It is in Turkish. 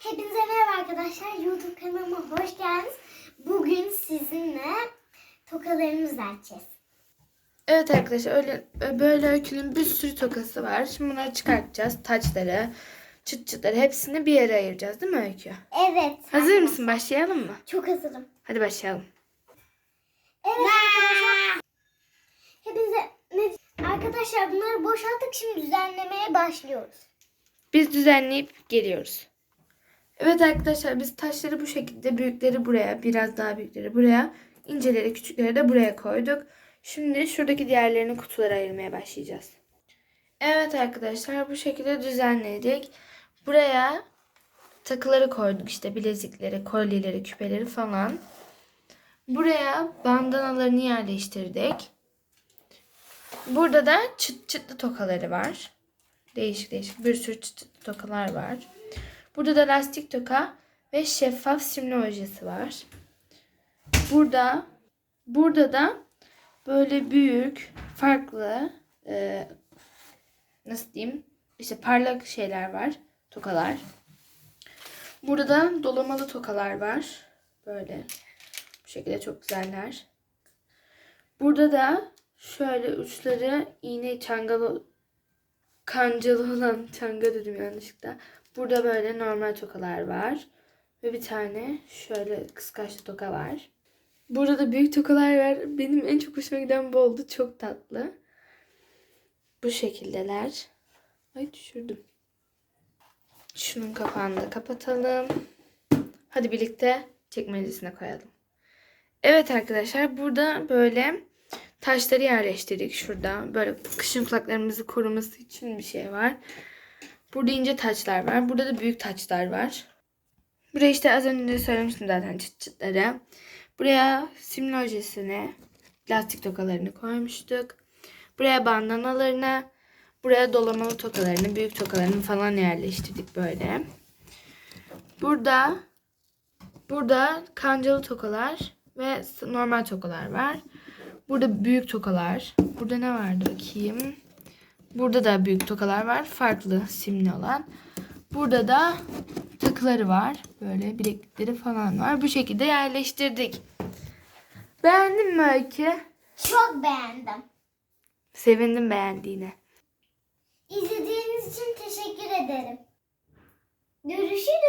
Hepinize merhaba arkadaşlar. YouTube kanalıma hoş geldiniz. Bugün sizinle tokalarımızı açacağız. Evet arkadaşlar öyle böyle öykünün bir sürü tokası var. Şimdi bunları çıkartacağız. Taçları, çıt çıtları hepsini bir yere ayıracağız değil mi Öykü? Evet. Hazır mısın? Başlayalım mı? Çok hazırım. Hadi başlayalım. Evet arkadaşlar. Hepinize ne- Arkadaşlar bunları boşalttık. Şimdi düzenlemeye başlıyoruz. Biz düzenleyip geliyoruz. Evet arkadaşlar biz taşları bu şekilde büyükleri buraya, biraz daha büyükleri buraya, inceleri küçükleri de buraya koyduk. Şimdi şuradaki diğerlerini kutulara ayırmaya başlayacağız. Evet arkadaşlar bu şekilde düzenledik. Buraya takıları koyduk işte bilezikleri, kolyeleri, küpeleri falan. Buraya bandanalarını yerleştirdik. Burada da çıt çıtlı tokaları var. Değişik değişik bir sürü çıt çıtlı tokalar var. Burada da lastik toka ve şeffaf simli ojesi var. Burada burada da böyle büyük, farklı e, nasıl diyeyim? işte parlak şeyler var. Tokalar. Burada da dolamalı tokalar var. Böyle. Bu şekilde çok güzeller. Burada da şöyle uçları iğne çangalı kancalı olan çanga dedim yanlışlıkla. Burada böyle normal tokalar var. Ve bir tane şöyle kıskaçlı toka var. Burada da büyük tokalar var. Benim en çok hoşuma giden bu oldu. Çok tatlı. Bu şekildeler. Ay düşürdüm. Şunun kapağını da kapatalım. Hadi birlikte çekmecesine koyalım. Evet arkadaşlar burada böyle taşları yerleştirdik şurada. Böyle kışın kulaklarımızı koruması için bir şey var. Burada ince taçlar var. Burada da büyük taçlar var. Buraya işte az önce söylemiştim zaten çıt çıtları. Buraya simli ojesini, lastik tokalarını koymuştuk. Buraya bandanalarını, buraya dolamalı tokalarını, büyük tokalarını falan yerleştirdik böyle. Burada burada kancalı tokalar ve normal tokalar var. Burada büyük tokalar. Burada ne vardı bakayım. Burada da büyük tokalar var. Farklı simli olan. Burada da takıları var. Böyle bileklikleri falan var. Bu şekilde yerleştirdik. Beğendin mi Öykü? Çok beğendim. Sevindim beğendiğine. İzlediğiniz için teşekkür ederim. Görüşürüz.